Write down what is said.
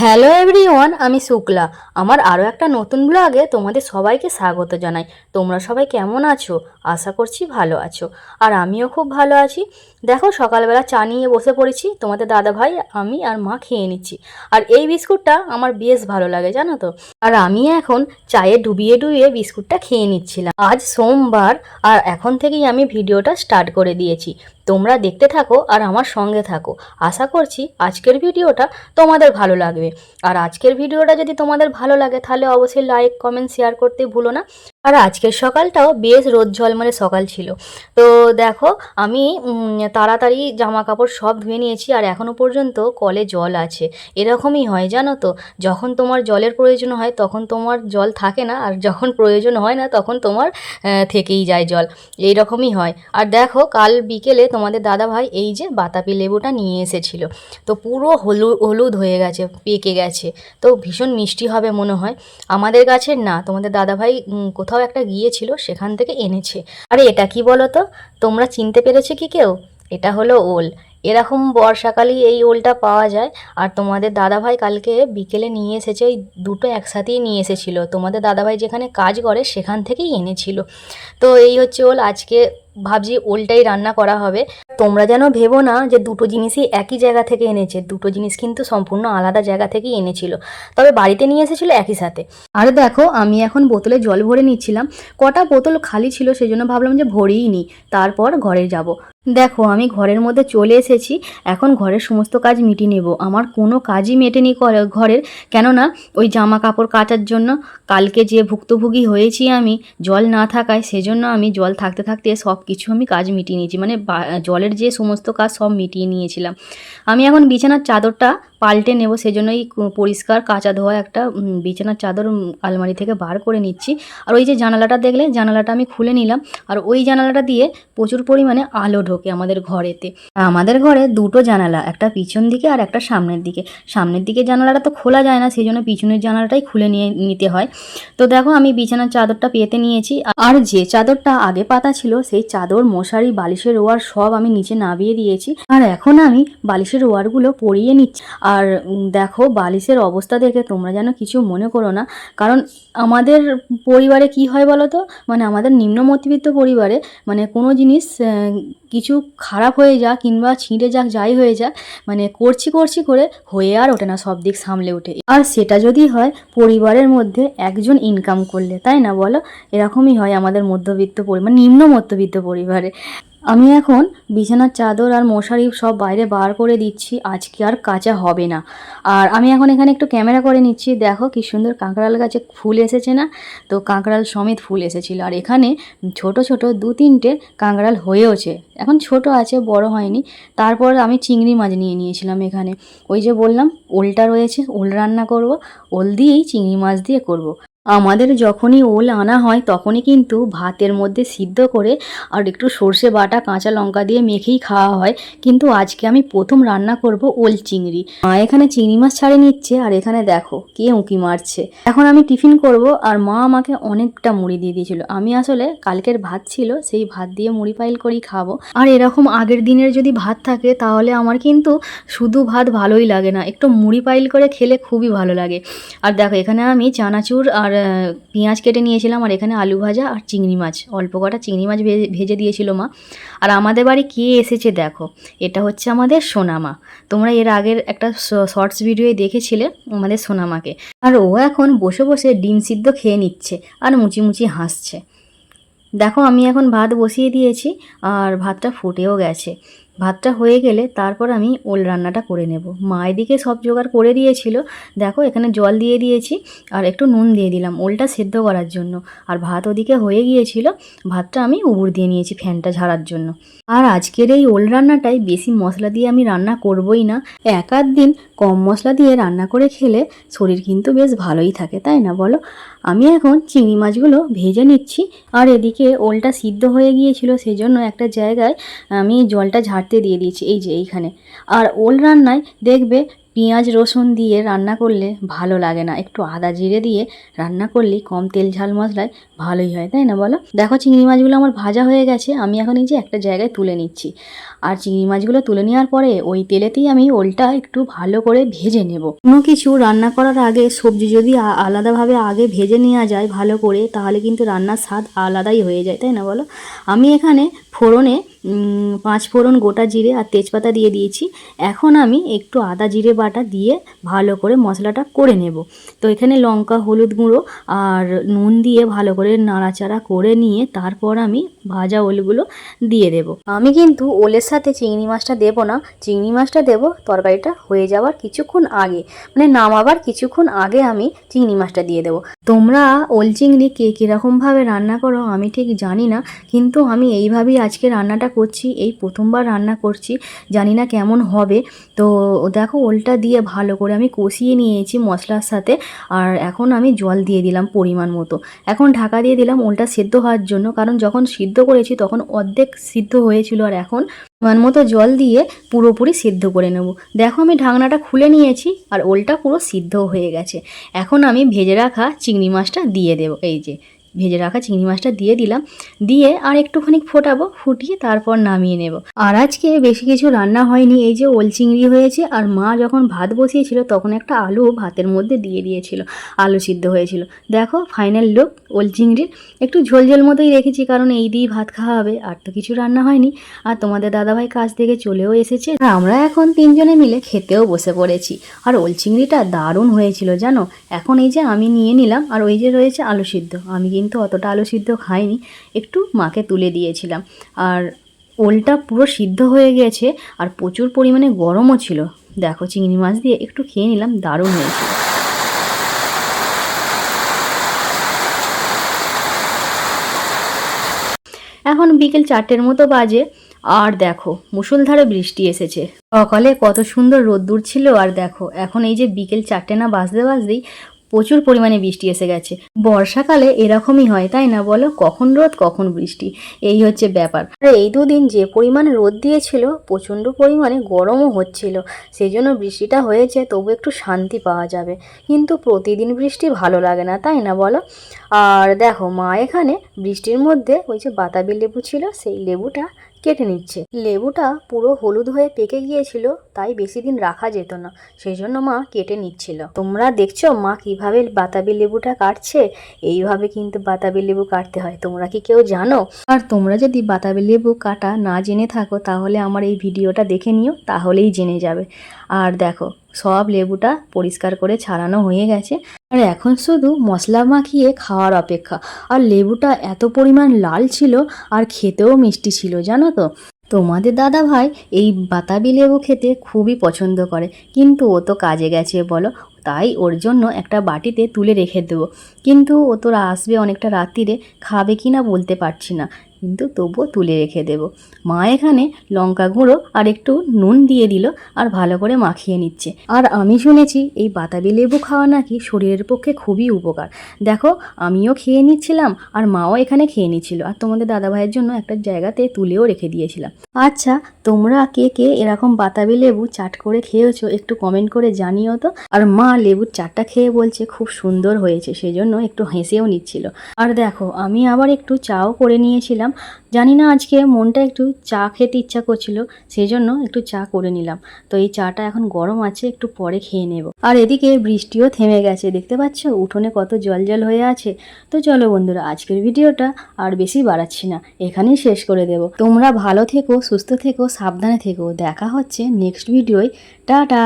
Hello everyone আমি শুক্লা। আমার আরও একটা নতুন ব্লগে তোমাদের সবাইকে স্বাগত জানাই। তোমরা সবাই কেমন আছো? আশা করছি ভালো আছো। আর আমিও খুব ভালো আছি। দেখো, সকালবেলা চা নিয়ে বসে পড়েছি। তোমাদের দাদা ভাই আমি আর মা খেয়ে নিচ্ছি। আর এই বিস্কুটটা আমার বেশ ভালো লাগে, জানো তো? আর আমি এখন চায়ে ডুবিয়ে ডুবিয়ে বিস্কুটটা খেয়ে নিচ্ছিলাম। আজ সোমবার, আর এখন থেকেই আমি ভিডিওটা স্টার্ট করে দিয়েছি। তোমরা দেখতে থাকো আর আমার সঙ্গে থাকো। আশা করছি আজকের ভিডিওটা তোমাদের ভালো লাগবে। আর আজকের ভিডিওটা যদি তোমাদের ভালো লাগে, তাহলে অবশ্যই লাইক কমেন্ট শেয়ার করতে ভুলো না। আর আজকের সকালটাও বেশ রোদ ঝলমলে সকাল ছিল। তো দেখো আমি তাড়াতাড়ি জামা কাপড় সব ধুয়ে নিয়েছি আর এখনও পর্যন্ত কলে জল আছে। এরকমই হয় জানো তো? যখন তোমার জলের প্রয়োজন হয় তখন তোমার জল থাকে না আর যখন প্রয়োজন হয় না তখন তোমার থেকেই যায় জল। এই রকমই হয়। আর দেখো কাল বিকেলে তোমাদের দাদা ভাই এই যে বাতাপি লেবুটা নিয়ে এসেছিল। তো পুরো হলুদ হলুদ হয়ে গেছে পেকে গেছে। তো ভীষণ মিষ্টি হবে মনে হয়। আমাদের গাছের না তোমাদের দাদাভাই উম, কোথাও একটা গিয়েছিল, সেখান থেকে এনেছে। আরে, এটা কি বলো তো তোমরা চিনতে পেরেছ কি কেউ? এটা হলো ওল। এরকম বর্ষাকালই এই ওলটা পাওয়া যায়। আর তোমাদের দাদাভাই কালকে বিকেলে নিয়ে এসেছে, ওই দুটো একসাথেই নিয়ে এসেছিল। তোমাদের দাদাভাই যেখানে কাজ করে, সেখান থেকেই এনেছিল। তো এই হচ্ছে ওল। আজকে ভাবছি ওলটাই রান্না করা হবে। তোমরা যেন ভেবো না যে দুটো জিনিসই একই জায়গা থেকে এনেছে, দুটো জিনিস কিন্তু সম্পূর্ণ আলাদা জায়গা থেকেই এনেছিল, তবে বাড়িতে নিয়ে এসেছিল একই সাথে। আর দেখো, আমি এখন বোতলে জল ভরে নিচ্ছিলাম, কটা বোতল খালি ছিল সেজন্য ভাবলাম যে ভরেই নিই, তারপর ঘরে যাব। দেখো, আমি ঘরের মধ্যে চলে এসেছি। এখন ঘরের সমস্ত কাজ মিটিয়ে নেব। আমার কোনো কাজই মেটেনি ঘরের। কেননা, ওই জামা কাপড় কাচার জন্য কালকে যে ভুক্তভোগী হয়েছি আমি, জল না থাকায় সেজন্য আমি জল থাকতে থাকতে সব কিছু আমি কাজ মিটিয়ে নিয়েছি। মানে জলের যে সমস্ত কাজ সব মিটিয়ে নিয়েছিলাম। আমি এখন বিছানার চাদরটা পাল্টে নেব, সেজন্যই পরিষ্কার কাঁচা ধোয়া একটা বিছানার চাদর আলমারি থেকে বার করে নিচ্ছি। আর ওই যে জানালাটা দেখলে জানালাটা আমি খুলে নিলাম। আর ওই জানালাটা দিয়ে প্রচুর পরিমাণে আলো ঢোকে আমাদের ঘরেতে। আমাদের ঘরে দুটো জানালা, একটা পিছন দিকে আর একটা সামনের দিকে। সামনের দিকে জানালাটা তো খোলা যায় না সেই জন্য পিছনের জানালাটাই খুলে নিয়ে নিতে হয়। তো দেখো, আমি বিছানার চাদরটা পেতে নিয়েছি। আর যে চাদরটা আগে পাতা ছিল, সেই চাদর, মশারি, বালিশের ওয়ার সব আমি নিচে নামিয়ে দিয়েছি। আর এখন আমি বালিশের ওয়ারগুলো পরিয়ে নিচ্ছি। আর দেখো বালিশের অবস্থা দেখে তোমরা যেন কিছু মনে করো না। কারণ আমাদের পরিবারে কি হয় বলো তো? মানে আমাদের নিম্ন মধ্যবিত্ত পরিবারে মানে কোনো জিনিস কিছু খারাপ হয়ে যাক কিংবা ছিঁড়ে যাক, যাই হয়ে যাক মানে করছি করছি করে হয়ে আর ওঠে না, সব দিক সামলে ওঠে। আর সেটা যদি হয় পরিবারের মধ্যে একজন ইনকাম করলে, তাই না বলো? এরকমই হয় আমাদের মধ্যবিত্ত পরিবার নিম্ন মধ্যবিত্ত পরিবারে। আমি এখন বিছানার চাদর আর মশারি সব বাইরে বার করে দিচ্ছি, আজকে আর কাঁচা হবে না। আর আমি এখন এখানে একটু ক্যামেরা করে নিচ্ছি, দেখো কি সুন্দর কাঁকড়াল গাছে ফুল এসেছে না? তো কাঁকড়াল সমেত ফুল এসেছিল, আর এখানে ছোট ছোট দু তিনটে কাঁকড়াল হয়েওছে। এখন ছোট আছে, বড় হয়নি। তারপর আমি চিংড়ি মাছ নিয়ে নিয়েছিলাম এখানে। ওই যে বললাম, ওলটা রয়েছে, ওল রান্না করব, ওল দিয়েই চিংড়ি মাছ দিয়ে করব। আমাদের যখনই ওল আনা হয়, তখনই কিন্তু ভাতের মধ্যে সিদ্ধ করে আর একটু সর্ষে বাটা, কাঁচা লঙ্কা দিয়ে মেখেই খাওয়া হয়। কিন্তু আজকে আমি প্রথম রান্না করব ওল চিংড়ি। মা এখানে চিংড়ি মাছ ছাড়ে নিচ্ছে আর এখানে দেখো কে উঁকি মারছে। এখন আমি টিফিন করব আর মা আমাকে অনেকটা মুড়ি দিয়ে দিয়েছিল। আমি আসলে কালকের ভাত ছিল, সেই ভাত দিয়ে মুড়ি পাইল করেই খাব। আর এরকম আগের দিনের যদি ভাত থাকে, তাহলে আমার কিন্তু শুধু ভাত ভালোই লাগে না, একটু মুড়ি পাইল করে খেলে খুবই ভালো লাগে। আর দেখো এখানে আমি চানাচুর আর আহ, পেঁয়াজ কেটে নিয়েছিলাম আর এখানে আলু ভাজা আর চিংড়ি মাছ। অল্প কটা চিংড়ি মাছ ভেজে- ভেজে দিয়েছিল মা। আর আমাদের বাড়ি কে এসেছে দেখো এটা হচ্ছে আমাদের সোনামা। তোমরা এর আগের একটা শর্টস ভিডিওয়ে দেখেছিলে আমাদের সোনামাকে। আর ও এখন বসে বসে ডিম সিদ্ধ খেয়ে নিচ্ছে আর মুচি মুচি হাসছে। দেখো আমি এখন ভাত বসিয়ে দিয়েছি আর ভাতটা ফুটেও গেছে। ভাতটা হয়ে গেলে তারপর আমি ওল রান্নাটা করে নেব। মা এদিকে সব জোগাড় করে দিয়েছিল। দেখো, এখানে জল দিয়ে দিয়েছি আর একটু নুন দিয়ে দিলাম ওলটা সেদ্ধ করার জন্য। আর ভাত ওদিকে হয়ে গিয়েছিল। ভাতটা আমি উবুর দিয়ে নিয়েছি ফ্যানটা ঝাড়ার জন্য। আর আজকের এই ওল রান্নাটাই বেশি মশলা দিয়ে আমি রান্না করবই না। এক দিন কম মশলা দিয়ে রান্না করে খেলে শরীর কিন্তু বেশ ভালোই থাকে, তাই না বলো? আমি এখন চিংড়ি মাছগুলো ভেজে নিচ্ছি আর এদিকে ওলটা সিদ্ধ হয়ে গিয়েছিল সেজন্য একটা জায়গায় আমি জলটা ঝাড়তে দিয়ে দিয়েছি, এই যে এইখানে। আর ওল রান্নায় দেখবে পেঁয়াজ রসুন দিয়ে রান্না করলে ভালো লাগে না। একটু আদা জিরে দিয়ে রান্না করলে কম তেল ঝাল মশলায় ভালোই হয়, তাই না বলো? দেখো চিংড়ি মাছগুলো আমার ভাজা হয়ে গেছে, আমি এখন এই যে একটা জায়গায় তুলে নিচ্ছি। আর চিংড়ি মাছগুলো তুলে নেওয়ার পরে ওই তেলেতেই আমি ওলটা একটু ভালো করে ভেজে নেব। কোনো কিছু রান্না করার আগে সবজি যদি আলাদাভাবে আগে ভেজে নেওয়া যায় ভালো করে, তাহলে কিন্তু রান্নার স্বাদ আলাদাই হয়ে যায়, তাই না বলো? আমি এখানে ফোড়নে পাঁচ ফোড়ন গোটা জিরে আর তেজপাতা দিয়ে দিয়েছি। এখন আমি একটু আদা জিরে বাটা দিয়ে ভালো করে মশলাটা করে নেব। তো এখানে লঙ্কা, হলুদ গুঁড়ো আর নুন দিয়ে ভালো করে নাড়াচাড়া করে নিয়ে তারপর আমি ভাজা ওলগুলো দিয়ে দেব। আমি কিন্তু ওলের সাথে চিংড়ি মাছটা দেবো না। চিংড়ি মাছটা দেব তরকারিটা হয়ে যাওয়ার কিছুক্ষণ আগে। মানে নামাবার কিছুক্ষণ আগে আমি চিংড়ি মাছটা দিয়ে দেবো। তোমরা ওল চিংড়ি কে কীরকমভাবে রান্না করো আমি ঠিক জানি না। কিন্তু আমি এইভাবেই আজকে রান্নাটা করছি, এই প্রথমবার রান্না করছি। জানি না কেমন হবে। তো দেখো ওলটা দিয়ে ভালো করে আমি কষিয়ে নিয়েছি মশলার সাথে। আর এখন আমি জল দিয়ে দিলাম পরিমাণ মতো। এখন ঢাকা দিয়ে দিলাম ওলটা সেদ্ধ হওয়ার জন্য, কারণ যখন সিদ্ধ করেছি তখন অর্ধেক সিদ্ধ হয়েছিল আর এখন পরিমাণ মতো জল দিয়ে পুরোপুরি সিদ্ধ করে নেব। দেখো আমি ঢাকনাটা খুলে নিয়েছি আর ওলটা পুরো সিদ্ধ হয়ে গেছে। এখন আমি ভেজে রাখা চিংড়ি মাছটা দিয়ে দেবো, এই যে। ভেজে রাখা চিংড়ি মাছটা দিয়ে দিলাম। দিয়ে আর একটুখানি ফোটাবো, ফুটিয়ে তারপর নামিয়ে নেব। আর আজকে বেশি কিছু রান্না হয়নি, এই যে ওল চিংড়ি হয়েছে আর মা যখন ভাত বসিয়েছিল তখন একটা আলু ভাতের মধ্যে দিয়ে দিয়েছিল, আলু সিদ্ধ হয়েছিল। দেখো ফাইনাল লুক ওল চিংড়ির একটু ঝোল ঝোল মতোই রেখেছি কারণ এই দিয়েই ভাত খাওয়া হবে, আর তো কিছু রান্না হয়নি। আর তোমাদের দাদাভাই কাজ থেকে চলেও এসেছে। আর আমরা এখন তিনজনে মিলে খেতেও বসে পড়েছি। আর ওল চিংড়িটা দারুণ হয়েছিল জানো? এখন এই যে আমি নিয়ে নিলাম, আর ওই যে রয়েছে আলু সিদ্ধ। আমি কিন্তু অতটা আলু সিদ্ধ খাইনি, একটু মাকে তুলে দিয়েছিলাম। আর ওলটা পুরো সিদ্ধ হয়ে গেছে আর প্রচুর পরিমাণে গরমও ছিল। দেখো চিংড়ি মাছ দিয়ে একটু খেয়ে নিলাম, দারুণ হয়েছিল এখন বিকেল চারটের মতো বাজে, আর দেখো মুষলধারে বৃষ্টি এসেছে। সকালে কত সুন্দর রোদ্দুর ছিল, আর দেখো এখন এই যে বিকেল চারটে না বাজতে বাজতেই প্রচুর পরিমাণে বৃষ্টি এসে গেছে। বর্ষাকালে এরকমই হয়, তাই না বলো? কখন রোদ, কখন বৃষ্টি? এই হচ্ছে ব্যাপার। আর, এই দুদিন যে পরিমাণ রোদ দিয়েছিল, প্রচণ্ড পরিমাণে গরমও হচ্ছিল। সেই জন্য বৃষ্টিটা হয়েছে, তবু একটু শান্তি পাওয়া যাবে। কিন্তু প্রতিদিন বৃষ্টি ভালো লাগে না, তাই না বলো? আর দেখো, মা এখানে বৃষ্টির মধ্যে ওই যে বাতাবি লেবু ছিল, সেই লেবুটা কেটে নিচ্ছে। লেবুটা পুরো হলুদ হয়ে পেকে গিয়েছিল, তাই বেশি দিন রাখা যেত না। সেই জন্য মা কেটে নিচ্ছিল। তোমরা দেখছ মা কীভাবে বাতাবি লেবুটা কাটছে? এইভাবে কিন্তু বাতাবি লেবু কাটতে হয়। তোমরা কি কেউ জানো? আর তোমরা যদি বাতাবি লেবু কাটা না জেনে থাকো, তাহলে আমার এই ভিডিওটা দেখে নিও, তাহলেই জেনে যাবে। আর দেখো সব লেবুটা পরিষ্কার করে ছাড়ানো হয়ে গেছে। আর এখন শুধু মশলা মাখিয়ে খাওয়ার অপেক্ষা। আর লেবুটা এত পরিমাণ লাল ছিল আর খেতেও মিষ্টি ছিল, জানো তো? তোমাদের দাদা ভাই এই বাতাবি লেবু খেতে খুবই পছন্দ করে। কিন্তু ও তো কাজে গেছে, বলো? তাই ওর জন্য একটা বাটিতে তুলে রেখে দেবো। কিন্তু ও তো আসবে অনেকটা রাত্রিরে খাবে কি না বলতে পারছি না। কিন্তু তবুও তুলে রেখে দেব। মা এখানে লঙ্কা গুঁড়ো আর একটু নুন দিয়ে দিল আর ভালো করে মাখিয়ে নিচ্ছে। আর আমি শুনেছি এই বাতাবি লেবু খাওয়া নাকি শরীরের পক্ষে খুবই উপকার। দেখো, আমিও খেয়ে নিচ্ছিলাম আর মাও এখানে খেয়ে নিচ্ছিল। আর তোমাদের দাদাভাইয়ের জন্য একটা জায়গাতে তুলেও রেখে দিয়েছিলাম। আচ্ছা তোমরা কে কে এরকম বাতাবি লেবু চাট করে খেয়েছো একটু কমেন্ট করে জানিও তো। আর মা লেবুর চাটটা খেয়ে বলছে, খুব সুন্দর হয়েছে। সেজন্য একটু হেসেও নিচ্ছিল। আর দেখো, আমি আবার একটু চাও করে নিয়েছিলাম। জানি না আজকে মনটা একটু চা খেতে ইচ্ছা করছিল সেই জন্য একটু চা করে নিলাম। তো এই চাটা এখন গরম আছে, একটু পরে খেয়ে নেব। আর এদিকে বৃষ্টিও থেমে গেছে, দেখতে পাচ্ছ? উঠোনে কত জল জল হয়ে আছে। তো চলো বন্ধুরা, আজকের ভিডিওটা আর বেশি বাড়াচ্ছি না, এখানেই শেষ করে দেব। তোমরা ভালো থেকো, সুস্থ থেকো, সাবধানে থেকো। দেখা হচ্ছে নেক্সট ভিডিওয়। টাটা!